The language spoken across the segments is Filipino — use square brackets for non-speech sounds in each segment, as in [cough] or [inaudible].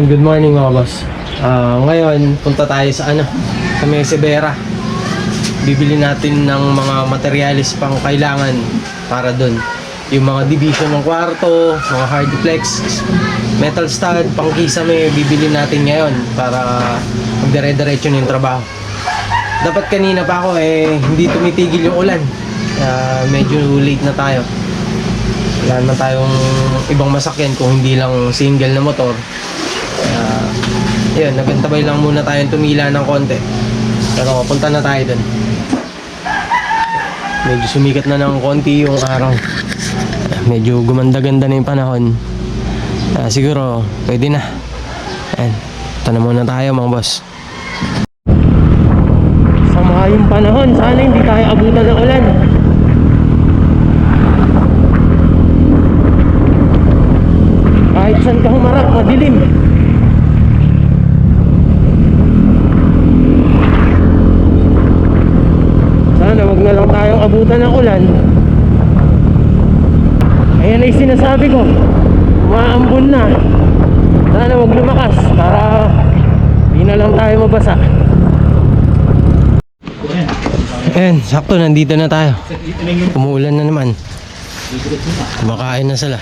Ayun, good morning mga boss. Ah, ngayon, punta tayo sa ano, sa Mesebera. Bibili natin ng mga materialis pang kailangan para doon. Yung mga division ng kwarto, mga hard flex, metal stud, pang kisame, bibili natin ngayon para magdire-diretso na yung trabaho. Dapat kanina pa ako eh, hindi tumitigil yung ulan. Kaya medyo late na tayo. Wala na tayong ibang masakyan kung hindi lang single na motor. Kaya, yun, nagantabay lang muna tayong tumila ng konti. Pero punta na tayo dun. Medyo sumikat na ng konti yung araw. Medyo gumanda-ganda na yung panahon. Ah, siguro, pwede na. Ayan, na muna tayo mga boss. Sama yung panahon, sana hindi tayo abutan ng ulan. Kahit saan ka humarap, madilim. Sana wag na lang tayong abutan ng ulan. Ayan ay sinasabi ko. Maambon na. Sana wag lumakas para di na lang tayo mabasa. Ayan, sakto nandito na tayo. Umuulan na naman. Kumakain na sila.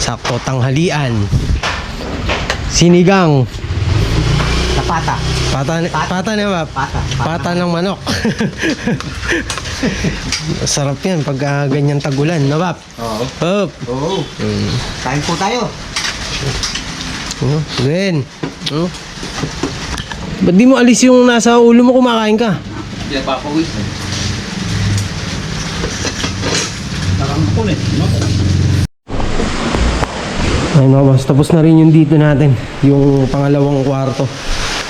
Sakto tanghalian. Sinigang. Tapata. Pata, pata na ba? Pata. Pata ng manok. [laughs] Sarap yan pag ah, ganyan tagulan, no Bap? Oo. Hop! Oo. Mm. Kain po tayo. Oh, Gwen. Oh. Ba't di mo alis yung nasa ulo mo kumakain ka? Hindi pa ako wait. Nakangkon eh. Ay mga boss, tapos na rin yung dito natin. Yung pangalawang kwarto.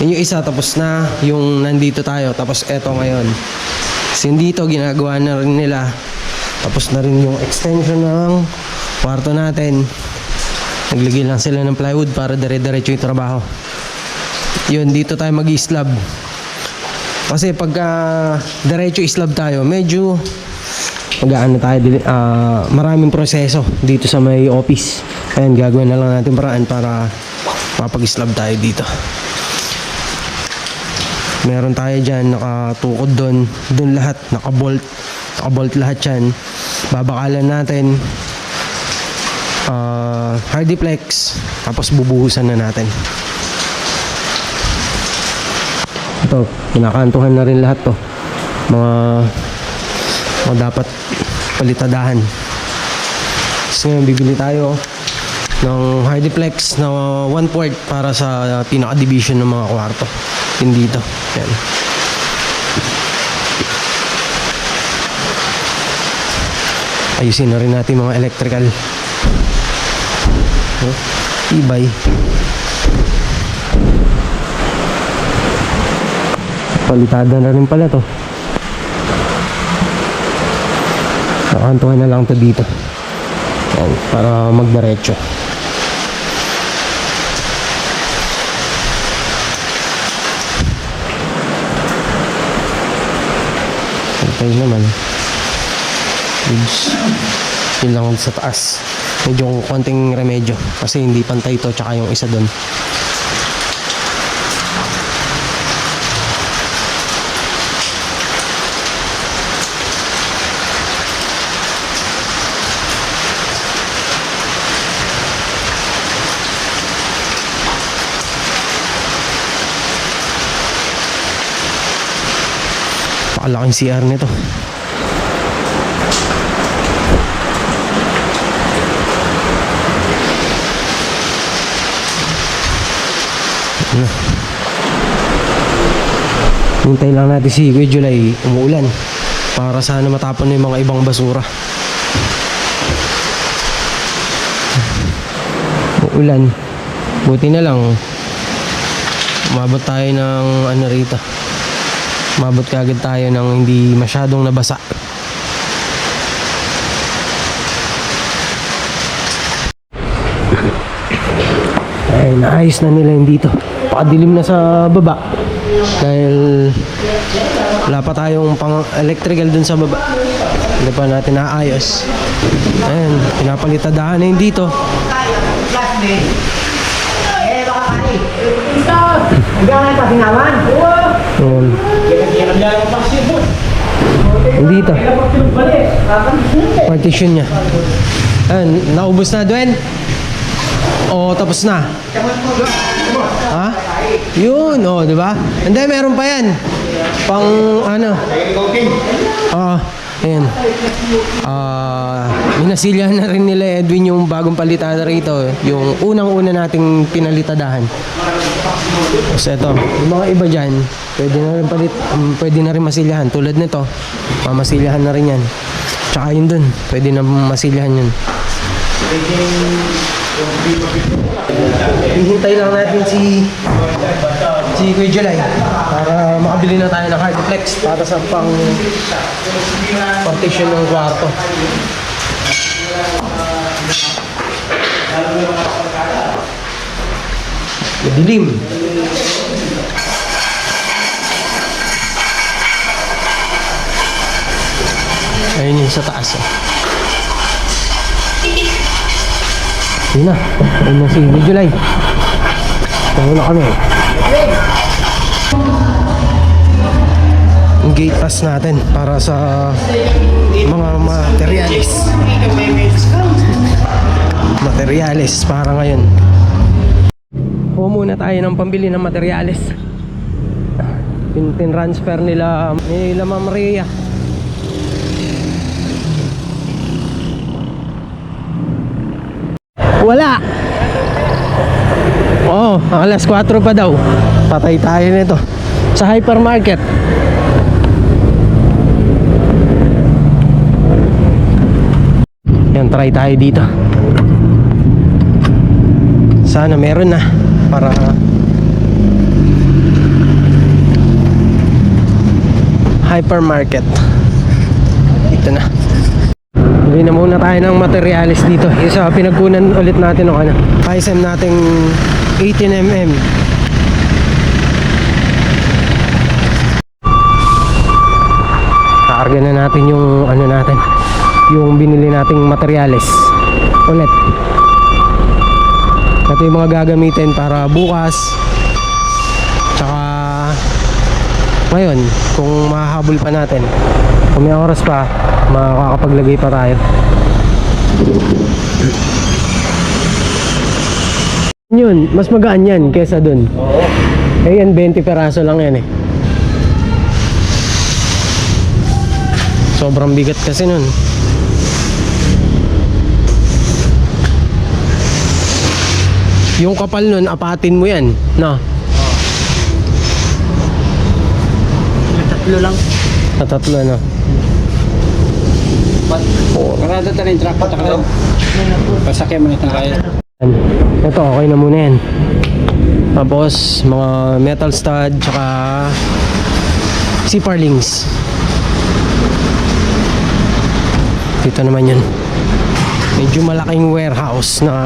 Yun yung isa, tapos na. Yung nandito tayo, tapos eto ngayon. Kasi dito, ginagawa na rin nila. Tapos na rin yung extension ng kwarto natin. Naglagay lang sila ng plywood para dire-diretso yung trabaho. Yun, dito tayo mag-slab. Kasi pagka diretso islab tayo, medyo mag-ano tayo, ah, maraming proseso dito sa may office. Ayan, gagawin na lang natin paraan para mapag-slab tayo dito. Meron tayo dyan, nakatukod doon. Doon lahat, nakabolt. Nakabolt lahat yan. Babakalan natin. ah hardiplex. Tapos bubuhusan na natin. Ito, kinakantuhan na rin lahat to. Mga, mga dapat palitadahan. So ngayon, bibili tayo ng hardiplex na 1 port para sa pinaka-division ng mga kwarto. Yun dito. Yan. Ayusin na rin natin mga electrical. Oh, ibay. Palitada na rin pala to. Nakantuhan na lang to dito. Yan, para magdiretso. Okay naman. Oops. Yun lang sa taas. Medyo konting remedyo. Kasi hindi pantay to tsaka yung isa doon. Pakalaking CR nito. Ano? Hintay lang natin si Kuya July umuulan para sana matapon na yung mga ibang basura. Uulan. Buti na lang umabot tayo ng ano rito. Umabot kagad tayo ng hindi masyadong nabasa. Ay, naayos na nila yung dito. Pakadilim na sa baba. Dahil wala pa tayong pang electrical dun sa baba. Hindi pa natin naayos. Ayan, pinapalitadahan na yung dito. Eh, baka kani. Hanggang ngayon pa sinawan. Yun. Partition niya. Ayan, naubos na, Dwen? O, tapos na? Ha? Yun, o, di ba? Hindi, meron pa yan. Pang, ano? Ah, ayan. Ah, minasilyahan na rin nila Edwin yung bagong palitada rito. Yung unang-una nating pinalitadahan. Tapos ito, yung mga iba dyan, pwede na rin palit, um, pwede na rin masilyahan. Tulad nito, mamasilyahan na rin yan. Tsaka yun dun, pwede na masilyahan yun. Hihintay lang natin si si Kuya July para makabili na tayo ng Hardflex para sa pang partition ng kwarto. Madilim. Ayun yung sa taas. Oh. Yun na. Ayun na si July. Tayo na kami. Yung gate pass natin para sa mga materialis. Materialis para ngayon. Kuha muna tayo ng pambili ng materialis. Pin transfer nila nila Ma'am Rhea. Wala. Oh, alas 4 pa daw. Patay tayo nito. Sa hypermarket. Yan, try tayo dito. Sana meron na para hypermarket. Dito na. Bili na muna tayo ng materialis dito. Isa pinagkunan ulit natin ng ano. ISM nating 18mm. Kaarga na natin yung ano natin. Yung binili nating materialis. Ulit. Ito yung mga gagamitin para bukas. Tsaka ngayon, kung mahahabol pa natin, kung may oras pa, makakapaglagay pa tayo. Yun, mas magaan yan kesa dun. Oo. Eh yan, 20 peraso lang yan eh. Sobrang bigat kasi nun. Yung kapal nun, apatin mo yan. No? Tatlo lang. Sa tatlo, no? Karada tayo yung truck. Tatlo. Pasakyan mo nito kaya. Yan. Ito, okay na muna yan. Tapos, mga metal stud, tsaka C-Parlings. Dito naman yun. Medyo malaking warehouse na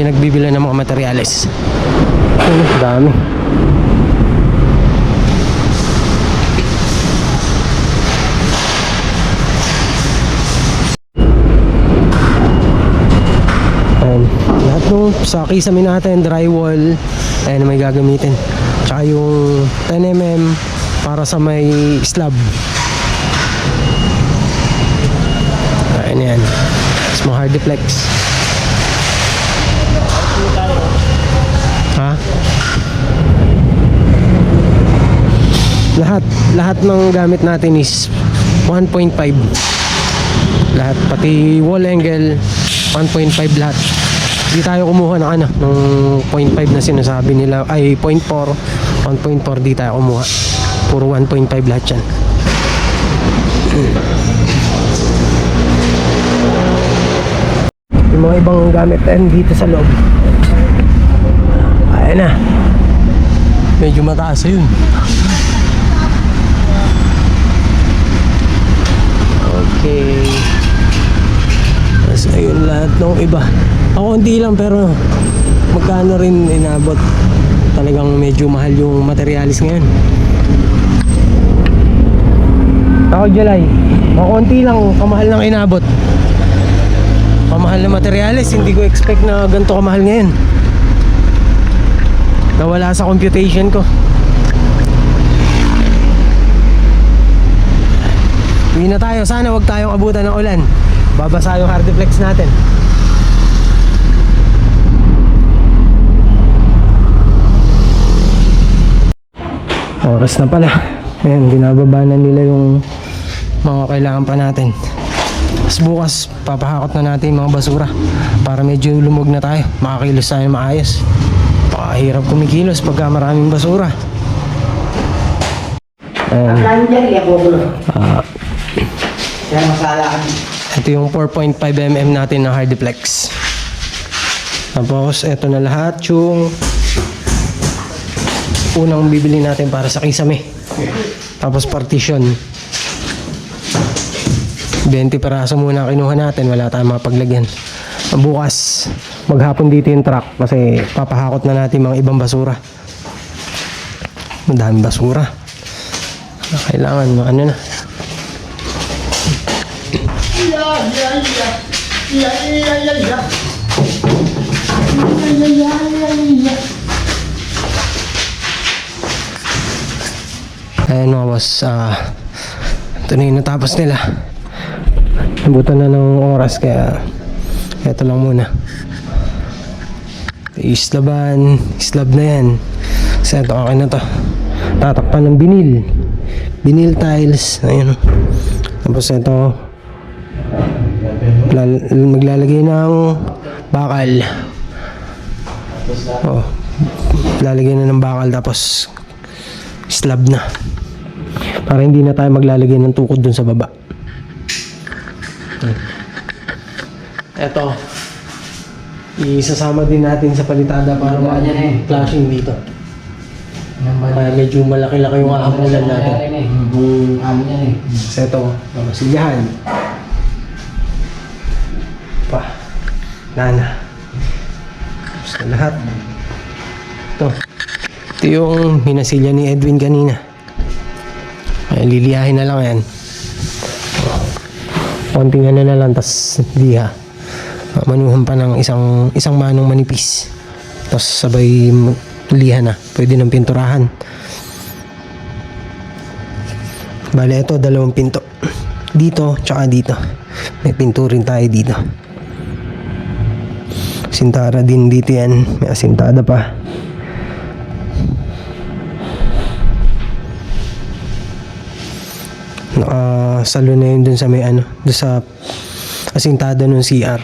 pinagbibila ng mga materyales. Ano, dami. Sa kisame natin, drywall, ayan may gagamitin. Tsaka yung 10mm para sa may slab. Ayan yan. Tapos mga hardiplex. Ha? Lahat, lahat ng gamit natin is 1.5 lahat pati wall angle 1.5 lahat di tayo kumuha ng ano ng 0.5 na sinasabi nila. Ay 0.4 1.4 di tayo kumuha. Puro 1.5 lahat yan. Yung mga ibang gamit din dito sa loob. Ayan na. Medyo mataas yun. Okay. Ayun lahat ng iba. Ako hindi lang pero magkano rin inabot. Talagang medyo mahal yung materialis ngayon. Ako July, mga konti lang kamahal ng inabot. Pamahal na materyales, hindi ko expect na ganito kamahal ngayon. Nawala sa computation ko. Uwi na tayo. Sana wag tayong abutan ng ulan. Babasa yung hardiplex natin. Oras na pala. Ayan, binababa na nila yung mga kailangan pa natin. Tapos bukas, papahakot na natin yung mga basura para medyo lumog na tayo. Makakilos tayo maayos. Pakahirap kumikilos pagka maraming basura. Ayan. Ang ito yung 4.5 mm natin na Hardiplex. Tapos, ito na lahat yung unang bibili natin para sa kisame. Tapos partition. 20 peraso muna kinuha natin, wala tayong mapaglagyan. Bukas, maghapon dito yung truck kasi papahakot na natin mga ibang basura. Madaming basura. Kailangan, ano na. Ayan mga boss, ah, ito na yung natapos nila. Nabutan na ng oras kaya ito lang muna. Islaban, islab na yan. Kasi ito okay na to. Tatakpan ng binil. Binil tiles. Ayun. Tapos ito, maglalagay ng bakal. Oh, lalagay na ng bakal tapos slab na. Para hindi na tayo maglalagay ng tukod dun sa baba. Eto. Isasama din natin sa palitada para na eh. flashing dito. Kaya medyo malaki-laki yung ahamulan natin. Yung amo niya eh. So ito. Nana. Tapos na lahat. Ito. Ito yung minasilya ni Edwin kanina. Ay, liliyahin na lang yan. Konting ano na lang, tas liha. Manuhan pa ng isang, isang manong manipis. Tapos sabay liha na. Pwede ng pinturahan. Bale, ito, dalawang pinto. Dito, tsaka dito. May pinto rin tayo dito. Sintara din dito yan. May asintada pa. Nakasalo na yun dun sa may ano, dun sa asintada ng CR.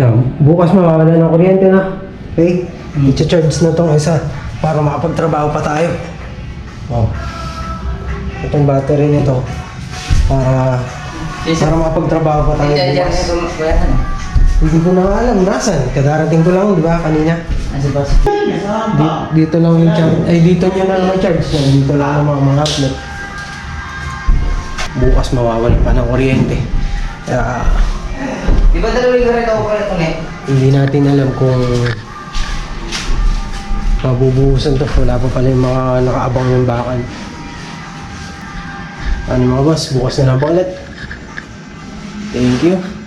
Yan, bukas mawawala ng kuryente na. Okay? I-charge na tong isa para makapagtrabaho pa tayo. Oh. Itong battery nito para para makapagtrabaho pa tayo bukas. Hindi ko na alam nasan. Kadarating ko lang, di ba, kanina. Di- dito lang yung charge. Ay, dito nyo na naman charge. Dito lang ang mga, mga outlet. Bukas mawawala pa ng kuryente. Kaya, Di ba dalawin ka rin ako pala ito hindi natin alam kung mabubuhusan to. Wala pa pala yung mga nakaabang yung bakal. Ano mga boss, bukas na lang po ulit. Thank you.